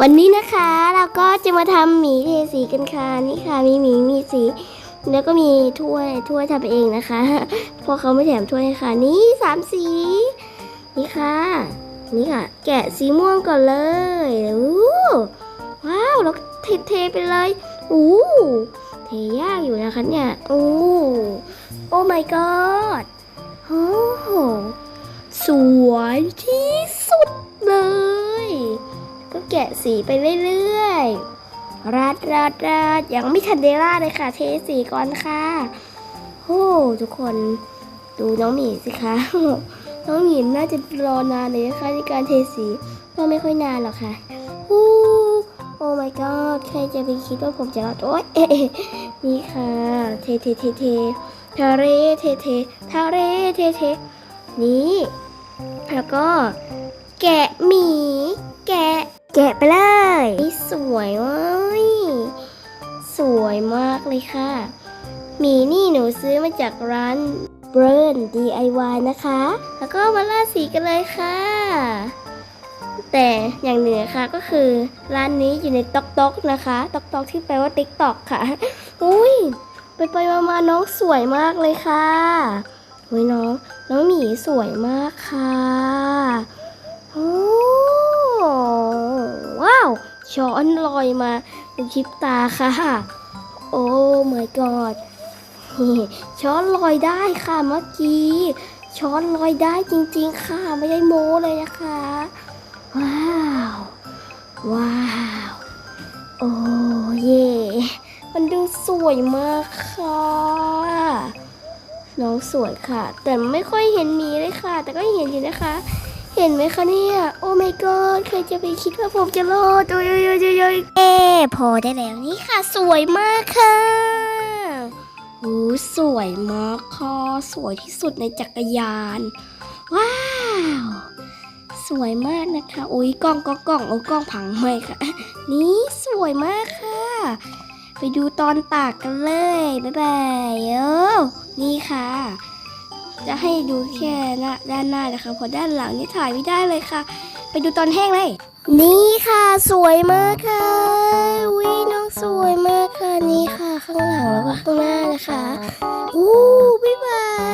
วันนี้นะคะเราก็จะมาทำหมีเทสีกันค่ะนี่ค่ะ มีหมีมีสี แล้วก็มีถ้วยถ้วยทำเองนะคะเพราะเขาไม่แถมถ้วยค่ะ นี่สามสี นี่ค่ะ นี่ค่ะ แกะสีม่วงก่อนเลยว้าวแล้วเทไปเลยอู้เทยากอยู่นะคะเนี่ยอู้โอ้ my god โอ้โหสวยที่ แกะสีไปเรื่อยๆราดราดราดยังไม่ทันได้ราดเลยค่ะ เทสีก่อนค่ะโอ้ทุกคนดูน้องหมีสิคะน้องหมีน่าจะรอนานเลยนะคะในการเทสีก็ไม่ค่อยนานหรอกค่ะโอ้โอ้ my god ใครจะไปคิดว่าผมจะรอดโอ๊ยเอ๊ะนี่ค่ะ เทเทเทเททะเลเทเททะเลเทเทนี่แล้วก็แกะหมี แกะแกะไปเลยนี่สวยเว้ย สวยมากเลยค่ะ มีนี่หนูซื้อมาจากร้าน b r n DIY นะคะ แล้วก็มาล่าสีกันเลยค่ะ แต่อย่างหนึ่งนะคะก็คือร้านนี้อยู่ในต๊อกต๊อกนะคะต๊อกต๊อกที่แปลว่าติ๊กต๊อกค่ะ อุ้ยไปไปมามาน้องสวยมากเลยค่ะเฮ้ยน้อง น้องหมีสวยมากค่ะโอ้ว้าว ช้อนลอยมาเป็นชิปตาค่ะ โอ้ my god ช้อนลอยได้ค่ะเมื่อกี้ ช้อนลอยได้จริง ๆ ค่ะ ไม่ได้โม้เลยนะคะ ว้าว ว้าว โอ้เย่มันดูสวยมากค่ะ น้องสวยค่ะ แต่ไม่ค่อยเห็นหมีเลยค่ะ แต่ก็เห็นอยู่นะคะ เห็นไหมคะเนี่ย โอ้ my god ใครจะไปคิดว่าผมจะรอดโอ้ยโอ้ยโอ้ยโอ้ยเอ๊พอได้แล้วนี่ค่ะ สวยมากค่ะโอ้สวยมากค่ะสวยที่สุดในจักรยาน ว้าว สวยมากนะคะอุ้ยกล้องกล้องกล้องโอ้กล้องพังห้อยค่ะ นี่สวยมากค่ะ ไปดูตอนตากกันเลย บ๊ายบายเออนี่ค่ะ จะให้ดูแค่หน้าด้านหน้านะคะเพราะด้านหลังนี่ถ่ายไม่ได้เลยค่ะ ไปดูตอนแห้งเลย นี่ค่ะสวยมากค่ะวิน้องสวยมากค่ะนี่ค่ะ ข้างหลังแล้วก็ข้างหน้านะคะอู้